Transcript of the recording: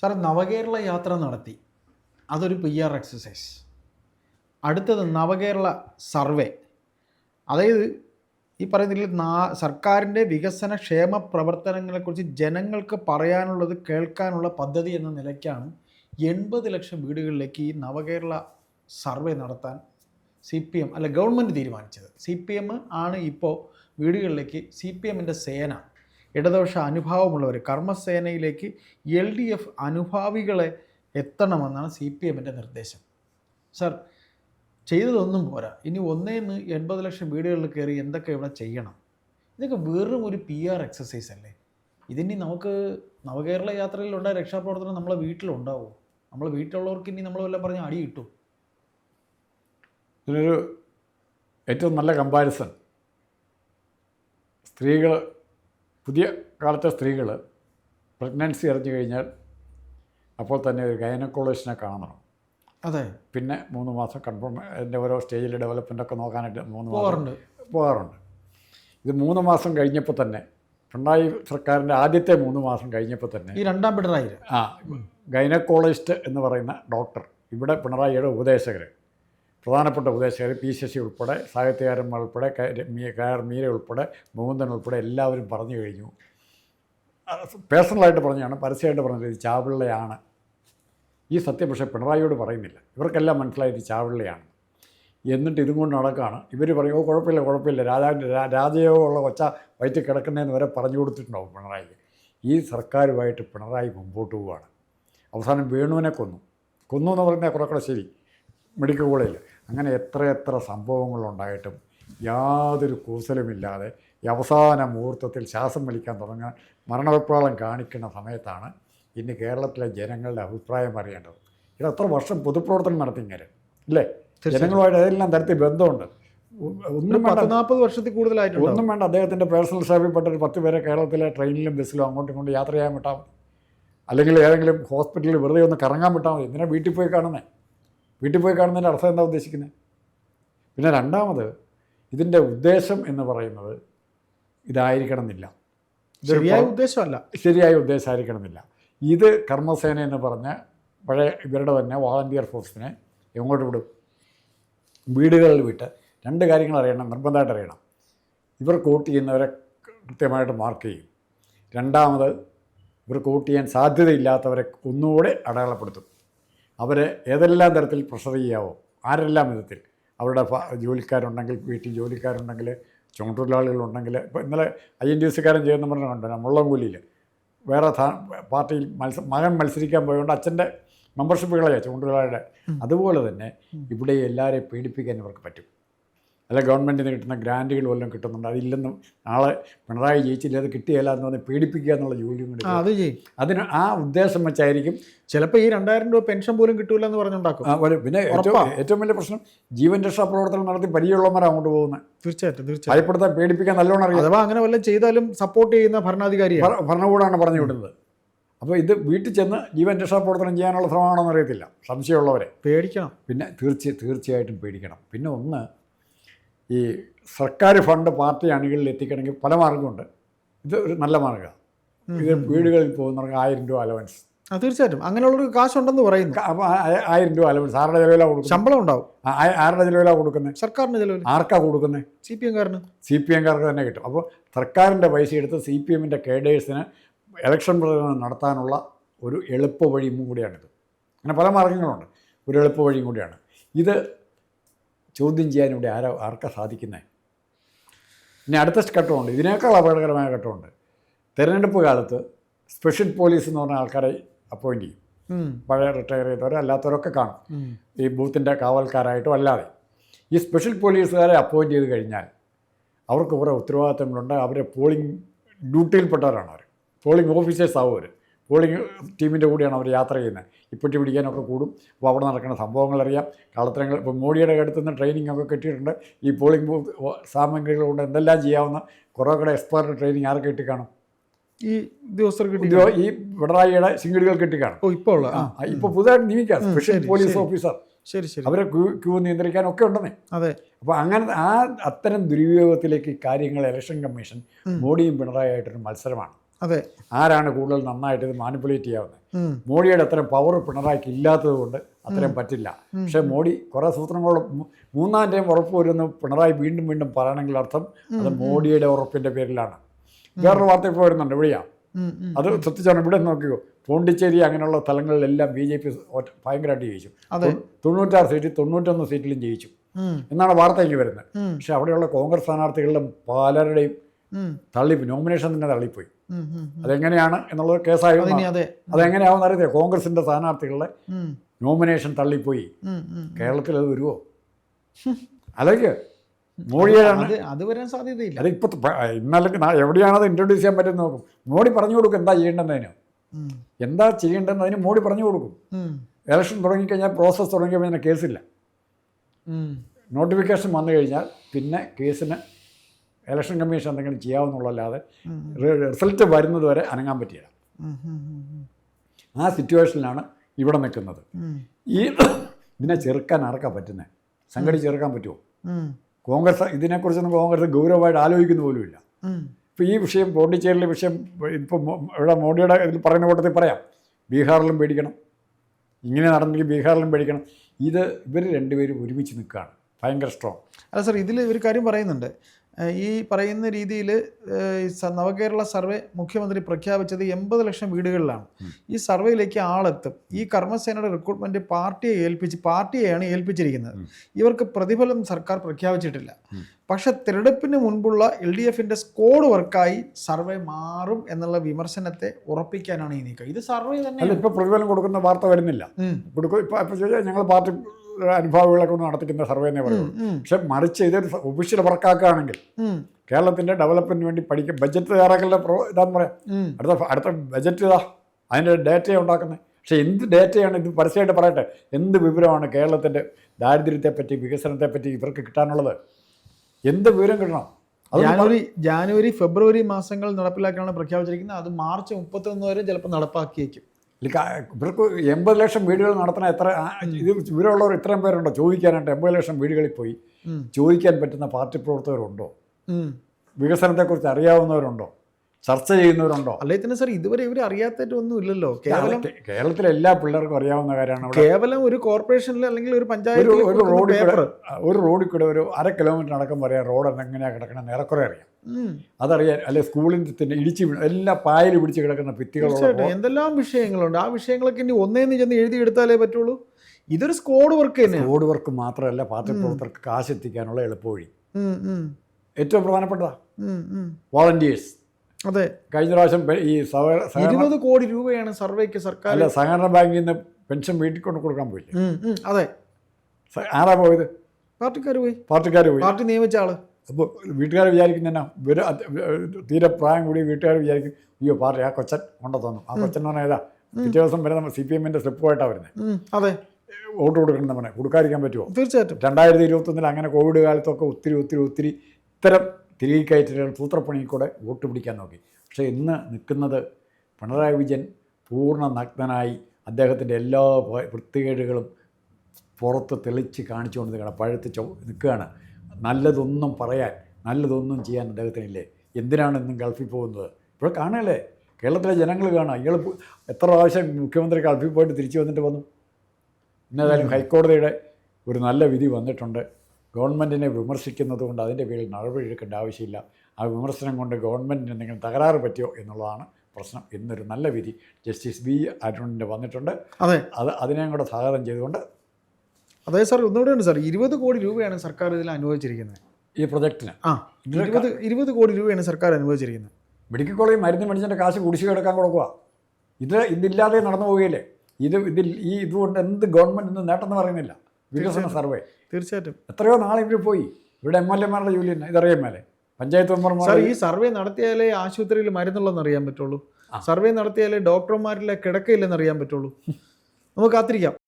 Sir നവകേരള യാത്ര നടത്തി. അതൊരു പി ആർ എക്സസൈസ് അടുത്തത് നവകേരള സർവേ. അതായത് ഈ പറയുന്നതിൽ നാ സർക്കാരിന്റെ വികസന ക്ഷേമ പ്രവർത്തനങ്ങളെക്കുറിച്ച് ജനങ്ങൾക്ക് പറയാനുള്ളത് കേൾക്കാനുള്ള പദ്ധതി എന്ന നിലയ്ക്കാണ് എൺപത് ലക്ഷം വീടുകളിലേക്ക് ഈ നവകേരള സർവേ നടത്താൻ സി പി എം അല്ല ഗവൺമെന്റ് തീരുമാനിച്ചത്. സി പി എം ആണ് ഇപ്പോൾ വീടുകളിലേക്ക് സി പി എമ്മിന്റെ സേന ഇടതുപക്ഷ അനുഭാവമുള്ളവർ കർമ്മസേനയിലേക്ക് എൽ ഡി എഫ് അനുഭാവികളെ എത്തണമെന്നാണ് സി പി എമ്മിന്റെ നിർദ്ദേശം. സർ ചെയ്തതൊന്നും പോരാ. ഇനി ഒന്നേന്ന് എൺപത് ലക്ഷം വീടുകളിൽ കയറി എന്തൊക്കെ ഇവിടെ ചെയ്യണം? ഇതൊക്കെ വെറും ഒരു പി ആർ എക്സസൈസ് അല്ലേ? ഇതിനി നമുക്ക് നവകേരള യാത്രയിലുണ്ടായ രക്ഷാപ്രവർത്തനം നമ്മളെ വീട്ടിലുണ്ടാവുമോ നമ്മളെ വീട്ടിലുള്ളവർക്ക് ഇനി നമ്മൾ വല്ലതും പറഞ്ഞ് അടി കിട്ടും. ഇതിനൊരു ഏറ്റവും നല്ല കമ്പാരിസൺ സ്ത്രീകൾ പുതിയ കാലത്തെ സ്ത്രീകൾ പ്രഗ്നൻസി അറിഞ്ഞു കഴിഞ്ഞാൽ അപ്പോൾ തന്നെ ഒരു ഗൈനക്കോളജിസ്റ്റിനെ കാണണം. അതെ. പിന്നെ മൂന്ന് മാസം കൺഫേം അതിന്റെ ഓരോ സ്റ്റേജിൽ ഡെവലപ്മെന്റ് ഒക്കെ നോക്കാനായിട്ട് മൂന്ന് മാസം പോകാറുണ്ട് പോകാറുണ്ട് ഇത് മൂന്ന് മാസം കഴിഞ്ഞപ്പോൾ തന്നെ പിണറായി സർക്കാരിന്റെ ആദ്യത്തെ മൂന്ന് മാസം കഴിഞ്ഞപ്പോൾ തന്നെ ഈ രണ്ടാം പിണറായി. ആ ഗൈനക്കോളജിസ്റ്റ് എന്ന് പറയുന്ന ഡോക്ടർ ഇവിടെ പിണറായിയുടെ ഉപദേശകർ പ്രധാനപ്പെട്ട ഉപദേശകർ പി ശശി ഉൾപ്പെടെ സാഹിത്യകാരന്മാർ ഉൾപ്പെടെ കെ- ആർ മീര ഉൾപ്പെടെ മുകുന്ദൻ ഉൾപ്പെടെ എല്ലാവരും പറഞ്ഞു കഴിഞ്ഞു. പേഴ്സണലായിട്ട് പറഞ്ഞാണ് പരസ്യമായിട്ട് പറഞ്ഞത് ഇത് ചാവിള്ളയാണ്. ഈ സത്യം പക്ഷേ പിണറായിയോട് പറയുന്നില്ല. ഇവർക്കെല്ലാം മനസ്സിലായത് ചാവിള്ളയാണ്. എന്നിട്ട് ഇതും കൊണ്ട് നടക്കുകയാണ് ഇവർ പറയും ഓ കുഴപ്പമില്ല കുഴപ്പമില്ല. രാജാവിന്റെ രാജയോഗമുള്ള ഒച്ച വയറ്റിൽ കിടക്കുന്നതെന്ന് വരെ പറഞ്ഞു കൊടുത്തിട്ടുണ്ടാവും പിണറായി. ഈ സർക്കാരുമായിട്ട് പിണറായി മുമ്പോട്ട് പോവുകയാണ് അവസാനം വേണുവിനെ കൊന്നു. കൊന്നു എന്ന് പറഞ്ഞാൽ കുറെ ശരി. മെഡിക്കൽ കോളേജിൽ അങ്ങനെ എത്ര എത്ര സംഭവങ്ങളുണ്ടായിട്ടും യാതൊരു കൂസലുമില്ലാതെ ഈ അവസാന മുഹൂർത്തത്തിൽ ശ്വാസം വലിക്കാൻ തുടങ്ങാൻ മരണവെപ്രാളം കാണിക്കുന്ന സമയത്താണ് ഇന്ന് കേരളത്തിലെ ജനങ്ങളുടെ അഭിപ്രായം അറിയേണ്ടത്. ഇത് എത്ര വർഷം പൊതുപ്രവർത്തനം നടത്തി ഇങ്ങനെ അല്ലേ ജനങ്ങളുമായിട്ട് ഏതെല്ലാം തരത്തിൽ ബന്ധമുണ്ട്? ഒന്നും വേണ്ട. നാൽപ്പത് വർഷത്തിൽ കൂടുതലായിട്ട് ഒന്നും വേണ്ട. അദ്ദേഹത്തിന്റെ പേഴ്സണൽ സ്റ്റാഫിൽപ്പെട്ട ഒരു പത്ത് പേരെ കേരളത്തിലെ ട്രെയിനിലും ബസ്സിലും അങ്ങോട്ടും ഇങ്ങോട്ടും യാത്ര ചെയ്യാൻ വിട്ടാൽ മതി. അല്ലെങ്കിൽ ഏതെങ്കിലും ഹോസ്പിറ്റലിൽ വെറുതെ ഒന്ന് കറങ്ങാൻ വിട്ടാൽ മതി. എന്തിനാ വീട്ടിൽ പോയി കാണുന്നേ? വീട്ടിൽ പോയി കാണുന്നതിന്റെ അർത്ഥം എന്താ ഉദ്ദേശിക്കുന്നത്? പിന്നെ രണ്ടാമത് ഇതിന്റെ ഉദ്ദേശം എന്ന് പറയുന്നത് ഇതായിരിക്കണം എന്നില്ല ശരിയായ ഉദ്ദേശമല്ല. ശരിയായ ഉദ്ദേശമായിരിക്കണം എന്നില്ല ഇത് കർമ്മസേന എന്ന് പറഞ്ഞ പഴയ ഇവരുടെ തന്നെ വാളണ്ടിയർ ഫോഴ്സിനെ എങ്ങോട്ട് വിടും? വീടുകളിൽ വിട്ട് രണ്ട് കാര്യങ്ങൾ അറിയണം നിർബന്ധമായിട്ട് അറിയണം. ഇവർ കോട്ട് ചെയ്യുന്നവരെ കൃത്യമായിട്ട് മാർക്ക് ചെയ്യും. രണ്ടാമത് ഇവർ കോട്ട് ചെയ്യാൻ സാധ്യതയില്ലാത്തവരെ ഒന്നുകൂടെ അടയാളപ്പെടുത്തും. അവരെ ഏതെല്ലാം തരത്തിൽ പ്രഷർ ചെയ്യാവോ ആരെല്ലാം വിധത്തിൽ. അവരുടെ ജോലിക്കാരുണ്ടെങ്കിൽ വീട്ടിൽ ജോലിക്കാരുണ്ടെങ്കിൽ ചുമട്ടുതൊഴിലാളികളുണ്ടെങ്കിൽ ഇപ്പോൾ ഇന്നലെ ഐ എൻ ഡി കാരൻ ചെയ്യുന്ന പറഞ്ഞ കണ്ടു മുള്ളംകുലിയിൽ വേറെ പാർട്ടിയിൽ മത്സ മകൻ മത്സരിക്കാൻ പോയതുകൊണ്ട് അച്ഛന്റെ മെമ്പർഷിപ്പുകളെയാണ് കളയാ ചുമട്ടുതൊഴിലാളിയുടെ. അതുപോലെ തന്നെ ഇവിടെ എല്ലാവരെയും പീഡിപ്പിക്കാൻ ഇവർക്ക് പറ്റും. അല്ല ഗവൺമെന്റിൽ നിന്ന് കിട്ടുന്ന ഗ്രാന്റുകൾ വല്ലതും കിട്ടുന്നുണ്ട്? അതില്ലെന്നും നാളെ പിണറായി ജയിച്ചില്ല അത് കിട്ടിയല്ല എന്ന് പറഞ്ഞ് പീഡിപ്പിക്കുക എന്നുള്ള ജോലിയും കൂടി അത് ചെയ്യും. അതിന് ആ ഉദ്ദേശം വെച്ചായിരിക്കും ചിലപ്പോൾ ഈ രണ്ടായിരം രൂപ പെൻഷൻ പോലും കിട്ടൂല എന്ന് പറഞ്ഞുണ്ടാക്കും. പിന്നെ ഏറ്റവും ഏറ്റവും വലിയ പ്രശ്നം ജീവൻ രക്ഷാ പ്രവർത്തനം നടത്തി പരിചയമുള്ളവരാണ് അങ്ങോട്ട് പോകുന്നത് തീർച്ചയായിട്ടും തീർച്ചയായും ഭയപ്പെടുത്താൻ പേടിപ്പിക്കാൻ നല്ലോണം അറിയാം. അഥവാ അങ്ങനെ വല്ലതും ചെയ്താലും സപ്പോർട്ട് ചെയ്യുന്ന ഭരണാധികാരി ഭര- ഭരണകൂടമാണ് പറഞ്ഞു വിടുന്നത്. അപ്പോൾ ഇത് വീട്ടിൽ ചെന്ന് ജീവൻ രക്ഷാ പ്രവർത്തനം ചെയ്യാനുള്ള ശ്രമമാണോ അറിയത്തില്ല. സംശയമുള്ളവരെ. പേടിക്കണം. പിന്നെ തീർച്ച തീർച്ചയായിട്ടും പേടിക്കണം. പിന്നെ ഒന്ന് ഈ സർക്കാർ ഫണ്ട് പാർട്ടി അണികളിൽ എത്തിക്കണമെങ്കിൽ പല മാർഗമുണ്ട്. ഇത് ഒരു നല്ല മാർഗമാണ് ഇത് വീടുകളിൽ പോകുന്നവർക്ക് ആയിരം രൂപ അലവൻസ്. തീർച്ചയായിട്ടും. അങ്ങനെയുള്ളൊരു കാശുണ്ടെന്ന് പറയുന്നു. ആയിരം രൂപ അലവൻസ്. ആരുടെ ചിലവിലാണ് കൊടുക്കുന്നത്? ശമ്പളം ഉണ്ടാവും. ആരുടെ ചിലവിലാണ് കൊടുക്കുന്നത്? സർക്കാരിന്റെ ചിലവിൽ ആർക്കാ കൊടുക്കുന്നത്? സി പി എംകാരന്. സി പി എംകാർക്ക് തന്നെ കിട്ടും. അപ്പോൾ സർക്കാരിന്റെ പൈസ എടുത്ത് സി പി എമ്മിന്റെ കേഡേഴ്സിന് ഇലക്ഷൻ പ്രചരണം നടത്താനുള്ള ഒരു എളുപ്പ വഴിയും കൂടിയാണിത്. അങ്ങനെ പല മാർഗങ്ങളുണ്ട്. ഒരു എളുപ്പ വഴിയും കൂടിയാണ്. ഇത് ചോദ്യം ചെയ്യാൻ ഇവിടെ ആരാ ആർക്കാ സാധിക്കുന്നത് ഇനി അടുത്ത ഘട്ടമുണ്ട്. ഇതിനേക്കാൾ അപകടകരമായ ഘട്ടമുണ്ട്. തിരഞ്ഞെടുപ്പ് കാലത്ത് സ്പെഷ്യൽ പോലീസ് എന്ന് പറഞ്ഞ ആൾക്കാരെ അപ്പോയിന്റ് ചെയ്യും. പഴയ റിട്ടയർ ചെയ്തവരോ അല്ലാത്തവരൊക്കെ കാണും. ഈ ബൂത്തിന്റെ കാവൽക്കാരായിട്ടും അല്ലാതെ. ഈ സ്പെഷ്യൽ പോലീസുകാരെ അപ്പോയിന്റ് ചെയ്ത് കഴിഞ്ഞാൽ അവർക്ക് കുറേ ഉത്തരവാദിത്തങ്ങളുണ്ട്. അവരെ പോളിംഗ് ഡ്യൂട്ടിയിൽപ്പെട്ടവരാണ് അവർ പോളിംഗ് ഓഫീസേഴ്സ് ആവും അവർ പോളിംഗ് ടീമിന്റെ കൂടെയാണ് അവർ യാത്ര ചെയ്യുന്നത്. ഇപ്പറ്റി പിടിക്കാനൊക്കെ കൂടും. അപ്പോൾ അവിടെ നടക്കുന്ന സംഭവങ്ങൾ അറിയാം കളത്തരങ്ങൾ ഇപ്പോൾ മോഡിയുടെ അടുത്ത് നിന്ന് ട്രെയിനിങ് ഒക്കെ കിട്ടിയിട്ടുണ്ട്. ഈ പോളിംഗ് ബൂത്ത് സാമഗ്രികൾ കൊണ്ട് എന്തെല്ലാം ചെയ്യാവുന്ന കുറേ കൂടെ എക്സ്പേർട്ട് ട്രെയിനിങ് ആർക്ക് കിട്ടി കാണും ഈ ഉദ്യോഗസ്ഥർ കിട്ടി ഈ പിണറായിയുടെ സിംഗിളുകൾ കിട്ടി കാണും ഇപ്പോൾ ആ ഇപ്പോൾ പുതുതായിട്ട് നിയമിക്കാം സ്പെഷ്യൽ പോലീസ് ഓഫീസർ ശരി. ശരി അവരെ ക്യൂ ക്യൂ നിയന്ത്രിക്കാനൊക്കെ ഉണ്ടെന്നേ. അതെ. അപ്പോൾ അങ്ങനെ ആ അത്തരം ദുരുപയോഗത്തിലേക്ക് കാര്യങ്ങൾ ഇലക്ഷൻ കമ്മീഷൻ മോഡിയും പിണറായി ആയിട്ടൊരു മത്സരമാണ്. അതെ. ആരാണ് കൂടുതൽ നന്നായിട്ട് ഇത് മാനിപ്പുലേറ്റ് ചെയ്യാവുന്നത്. മോഡിയുടെ അത്രയും പവർ പിണറായിക്ക് ഇല്ലാത്തത് കൊണ്ട് അത്രയും പറ്റില്ല. പക്ഷേ മോഡി കുറേ സൂത്രങ്ങളോട് മൂന്നാം ടൈം ഉറപ്പ് വരുമെന്ന് പിണറായി വീണ്ടും വീണ്ടും പറയണമെങ്കിൽ അർത്ഥം അത് മോഡിയുടെ ഉറപ്പിന്റെ പേരിലാണ്. വേറൊരു വാർത്ത ഇപ്പോൾ വരുന്നുണ്ട്. ഇവിടെയാണ് ഉം. അത് ശ്രദ്ധിച്ചാണ് ഇവിടെ നോക്കിയോ പോണ്ടിച്ചേരി അങ്ങനെയുള്ള സ്ഥലങ്ങളിലെല്ലാം ബി ജെ പി ഭയങ്കരമായിട്ട് ജയിച്ചു. അതെ. തൊണ്ണൂറ്റാറ് സീറ്റിൽ തൊണ്ണൂറ്റൊന്ന് സീറ്റിലും ജയിച്ചു. എന്നാണ് വാർത്തയ്ക്ക് വരുന്നത്. പക്ഷെ അവിടെയുള്ള കോൺഗ്രസ് സ്ഥാനാർത്ഥികളിലും പലരുടെയും തള്ളി നോമിനേഷൻ തന്നെ തള്ളിപ്പോയി. അതെങ്ങനെയാണ് എന്നുള്ളത് കേസായി അതെങ്ങനെയാവും അറിയത്തില്ല കോൺഗ്രസിന്റെ സ്ഥാനാർത്ഥികളുടെ നോമിനേഷൻ തള്ളിപ്പോയി. കേരളത്തിൽ അത് വരുമോ അല്ലെങ്കിൽ മോഡിയാണ്. അത് വരാൻ സാധ്യതയില്ല. അത് ഇപ്പൊ ഇന്നല്ലെങ്കിൽ എവിടെയാണത് ഇൻട്രൊഡ്യൂസ് ചെയ്യാൻ പറ്റുന്ന നോക്കും. മോഡി പറഞ്ഞു കൊടുക്കും എന്താ ചെയ്യേണ്ടതിന് എന്താ ചെയ്യേണ്ടതെന്ന് മോഡി പറഞ്ഞു കൊടുക്കും. ഇലക്ഷൻ തുടങ്ങിക്കഴിഞ്ഞാൽ പ്രോസസ്സ് തുടങ്ങിയപ്പോൾ പിന്നെ കേസില്ല. നോട്ടിഫിക്കേഷൻ വന്നു കഴിഞ്ഞാൽ പിന്നെ കേസിന് ഇലക്ഷൻ കമ്മീഷൻ എന്തെങ്കിലും ചെയ്യാവുന്നുള്ളല്ലാതെ. റിസൾട്ട് വരുന്നത് വരെ അനങ്ങാൻ ഉം. ആ സിറ്റുവേഷനിലാണ് ഇവിടെ നിൽക്കുന്നത്. ഈ ഇതിനെ ചെറുക്കാൻ ആർക്കാ പറ്റുന്നത് സംഘടി ചെറുക്കാൻ പറ്റുമോ കോൺഗ്രസ് ഇതിനെക്കുറിച്ചൊന്നും കോൺഗ്രസ് ഗൗരവമായിട്ട് ആലോചിക്കുന്ന പോലുമില്ല. ഉം. ഇപ്പോൾ ഈ വിഷയം പോണ്ടിച്ചേരിയിലെ വിഷയം ഇപ്പോൾ ഇവിടെ മോഡിയുടെ ഇതിൽ പറയുന്ന കൂട്ടത്തിൽ പറയാം. ബീഹാറിലും പേടിക്കണം. ഇങ്ങനെ നടന്നെങ്കിൽ ബീഹാറിലും പേടിക്കണം. ഇത് ഇവർ രണ്ടുപേരും ഒരുമിച്ച് നിൽക്കുകയാണ്. ഭയങ്കര സ്ട്രോങ് അല്ല സാർ ഇതിൽ ഒരു കാര്യം പറയുന്നുണ്ട്. ഈ പറയുന്ന രീതിയിൽ നവകേരള സർവേ മുഖ്യമന്ത്രി പ്രഖ്യാപിച്ചത് എൺപത് ലക്ഷം വീടുകളിലാണ്. ഈ സർവേയിലേക്ക് ആളെത്തും. ഈ കർമ്മസേനയുടെ റിക്രൂട്ട്മെന്റ് പാർട്ടിയെ ഏൽപ്പിച്ച് പാർട്ടിയെയാണ് ഏൽപ്പിച്ചിരിക്കുന്നത്. ഇവർക്ക് പ്രതിഫലം സർക്കാർ പ്രഖ്യാപിച്ചിട്ടില്ല. പക്ഷെ തിരഞ്ഞെടുപ്പിന് മുൻപുള്ള എൽ ഡി എഫിന്റെ സ്കോഡ് വർക്കായി സർവേ മാറും എന്നുള്ള വിമർശനത്തെ ഉറപ്പിക്കാനാണ് ഈ നീക്കം. ഇത് സർവേ തന്നെ ഇപ്പോൾ പ്രതിഫലം കൊടുക്കുന്ന വാർത്ത വരുന്നില്ല. കൊടുക്കും ഇപ്പോൾ ഞങ്ങൾ പാർട്ടി അനുഭാവികളൊക്കെ ഒന്ന് നടത്തിക്കുന്ന സർവേ എന്നേ പറയുള്ളൂ. പക്ഷെ മറിച്ച് ഇതൊരു ഒഫീഷ്യൽ വർക്കാക്കുകയാണെങ്കിൽ കേരളത്തിന്റെ ഡെവലപ്മെന്റിന് വേണ്ടി പഠിക്കും. ബജറ്റ് തയ്യാറാക്കലിന്റെ പ്രോ ഇതാന്ന് പറയാം. അടുത്ത അടുത്ത ബജറ്റ് ഇതാ. അതിന്റെ ഡേറ്റയാണ് ഉണ്ടാക്കുന്നത്. പക്ഷേ എന്ത് ഡേറ്റയാണ് ഇത് പരസ്യമായിട്ട് പറയട്ടെ. എന്ത് വിവരമാണ് കേരളത്തിന്റെ ദാരിദ്ര്യത്തെപ്പറ്റി വികസനത്തെപ്പറ്റി ഇവർക്ക് കിട്ടാനുള്ളത്? എന്ത് വിവരം കിട്ടണം? ജാനുവരി ജാനുവരി ഫെബ്രുവരി മാസങ്ങൾ നടപ്പിലാക്കാനാണ് പ്രഖ്യാപിച്ചിരിക്കുന്നത്. അത് മാർച്ച് മുപ്പത്തൊന്ന് വരെ ചിലപ്പോൾ നടപ്പാക്കിയേക്കും. ഇവർക്ക് എൺപത് ലക്ഷം വീടുകൾ നടത്തണ എത്ര ഇത് ഇവരുള്ളവർ ഇത്രയും പേരുണ്ടോ? ചോദിക്കാനായിട്ട് എൺപത് ലക്ഷം വീടുകളിൽ പോയി. ചോദിക്കാൻ പറ്റുന്ന പാർട്ടി പ്രവർത്തകരുണ്ടോ. വികസനത്തെക്കുറിച്ച് അറിയാവുന്നവരുണ്ടോ? ചർച്ച ചെയ്യുന്നവരുണ്ടോ? അല്ലേ തന്നെ സാർ ഇതുവരെ ഇവർ അറിയാത്തായിട്ട് ഒന്നും ഇല്ലല്ലോ കേവലം കേരളത്തിലെ എല്ലാ പിള്ളേർക്കും അറിയാവുന്ന കാര്യമാണ് കേവലം ഒരു കോർപ്പറേഷനിൽ അല്ലെങ്കിൽ ഒരു പഞ്ചായത്ത് ഒരു റോഡ് ഒരു റോഡിൽ കൂടെ ഒരു അര കിലോമീറ്റർ അടക്കം പറയാം റോഡ് എങ്ങനെയാണ് കിടക്കണം ഏറെക്കുറെ അറിയാം. അതറിയാൻ അല്ലെ സ്കൂളിന്റെ തന്നെ ഇടിച്ച് എല്ലാ പായൽ പിടിച്ച് കിടക്കുന്ന ഭിത്തികൾ എന്തെല്ലാം വിഷയങ്ങളുണ്ട്? ആ വിഷയങ്ങളൊക്കെ ഇനി ഒന്നേന്ന് ചെന്ന് എഴുതി എടുത്താലേ പറ്റുള്ളൂ. ഇതൊരു സ്കോഡ് വർക്ക് തന്നെ സ്കോഡ് വർക്ക് മാത്രമല്ല പാർട്ടി പ്രവർത്തകർക്ക് കാശ് എത്തിക്കാനുള്ള എളുപ്പവഴി. ഉം, ഉം, ഏറ്റവും പ്രധാനപ്പെട്ടതാ. വോളണ്ടിയേഴ്സ്. അതെ. കഴിഞ്ഞ പ്രാവശ്യം ഈ ഇരുപത് കോടി രൂപയാണ് സർവേക്ക് സർക്കാർ അല്ല സഹകരണ ബാങ്കിൽ നിന്ന് പെൻഷൻ വീട്ടിൽ കൊണ്ട് കൊടുക്കാൻ പോയില്ല? അതെ. ആരാ പോയത്? പാർട്ടിക്കാർ പോയി. പാർട്ടിക്കാർ പോയി. പാർട്ടി നിയമിച്ച ആൾ. അപ്പോൾ വീട്ടുകാർ വിചാരിക്കുന്ന എന്നാ ഇവർ തീരെ പ്രായം കൂടി വീട്ടുകാർ വിചാരിക്കും അയ്യോ പാർട്ടി ആ കൊച്ചൻ കൊണ്ടു തന്നു. ആ കൊച്ചൻ എന്ന് പറഞ്ഞാൽ ഏതാ? പിറ്റേ ദിവസം വരെ നമ്മൾ സി പി എമ്മിന്റെ സ്ലിപ്പുമായിട്ടാണ് വരുന്നത് അതെ. വോട്ട് കൊടുക്കണം നമ്മളെ. കൊടുക്കാതിരിക്കാൻ പറ്റുമോ തീർച്ചയായിട്ടും. രണ്ടായിരത്തി ഇരുപത്തൊന്നിൽ അങ്ങനെ കോവിഡ് കാലത്തൊക്കെ ഒത്തിരി ഒത്തിരി ഒത്തിരി ഇത്തരം തിരികെ കയറ്റലുകൾ സൂത്രപ്പണിയിൽ കൂടെ വോട്ട് പിടിക്കാൻ നോക്കി. പക്ഷേ ഇന്ന് നിൽക്കുന്നത് പിണറായി വിജയൻ പൂർണ നഗ്നനായി അദ്ദേഹത്തിന്റെ എല്ലാ വൃത്തികേടുകളും പുറത്ത് തെളിച്ച് കാണിച്ചുകൊണ്ട് നിൽക്കണം പഴുത്ത് ചോ നിൽക്കുകയാണ്. നല്ലതൊന്നും പറയാൻ നല്ലതൊന്നും ചെയ്യാൻ അദ്ദേഹത്തിനില്ലേ? എന്തിനാണ് ഇന്നും ഗൾഫിൽ പോകുന്നത്? ഇപ്പോൾ കാണുകയല്ലേ? കേരളത്തിലെ ജനങ്ങൾ കാണാം ഇയാൾ എത്ര പ്രാവശ്യം മുഖ്യമന്ത്രി ഗൾഫിൽ പോയിട്ട് തിരിച്ചു വന്നിട്ട് വന്നു? ഇന്നേതായാലും ഹൈക്കോടതിയുടെ ഒരു നല്ല വിധി വന്നിട്ടുണ്ട്. ഗവൺമെന്റിനെ വിമർശിക്കുന്നത് കൊണ്ട് അതിന്റെ പേരിൽ നടപടിയെടുക്കേണ്ട ആവശ്യമില്ല. ആ വിമർശനം കൊണ്ട് ഗവൺമെന്റിന് എന്തെങ്കിലും തകരാറ് പറ്റിയോ എന്നുള്ളതാണ് പ്രശ്നം. എന്നൊരു നല്ല വിധി ജസ്റ്റിസ് ബി അരുണിന്റെ വന്നിട്ടുണ്ട്. അതെ. അത് അതിനെയും കൂടെ സ്വാഗതം ചെയ്തുകൊണ്ട് അതെ സാർ ഒന്നുകൂടെ ഉണ്ട് സാർ. ഇരുപത് കോടി രൂപയാണ് സർക്കാർ ഇതിൽ അനുവദിച്ചിരിക്കുന്നത്. ഈ പ്രൊജക്റ്റിന്? ആ ഇരുപത് ഇരുപത് കോടി രൂപയാണ് സർക്കാർ അനുവദിച്ചിരിക്കുന്നത്. മെഡിക്കൽ കോളേജ് മരുന്ന് മെഡിച്ചിന്റെ കാശ് കുടിശ്ശിക എടുക്കാൻ കൊടുക്കുക ഇത് ഇതില്ലാതെ നടന്നു പോവുകയില്ലേ? ഇത് ഇതിൽ ഈ ഇതുകൊണ്ട് എന്ത് ഗവൺമെന്റ് ഇന്ന് നേട്ടം എന്ന് പറയുന്നില്ല. വികസന സർവേ. തീർച്ചയായിട്ടും. എത്രയോ നാളെ ഇവർ പോയി. ഇവിടെ എം എൽ എമാരുടെ ജോലി തന്നെ. ഇതറിയാൻ മേലെ. പഞ്ചായത്ത് മെമ്പർമാർ ഈ സർവേ നടത്തിയാലേ ആശുപത്രിയിൽ മരുന്നുള്ളതെന്ന് അറിയാൻ പറ്റുള്ളൂ. സർവേ നടത്തിയാലേ ഡോക്ടർമാരിലെ കിടക്കയില്ലെന്ന് അറിയാൻ പറ്റുള്ളൂ. നമുക്ക് കാത്തിരിക്കാം.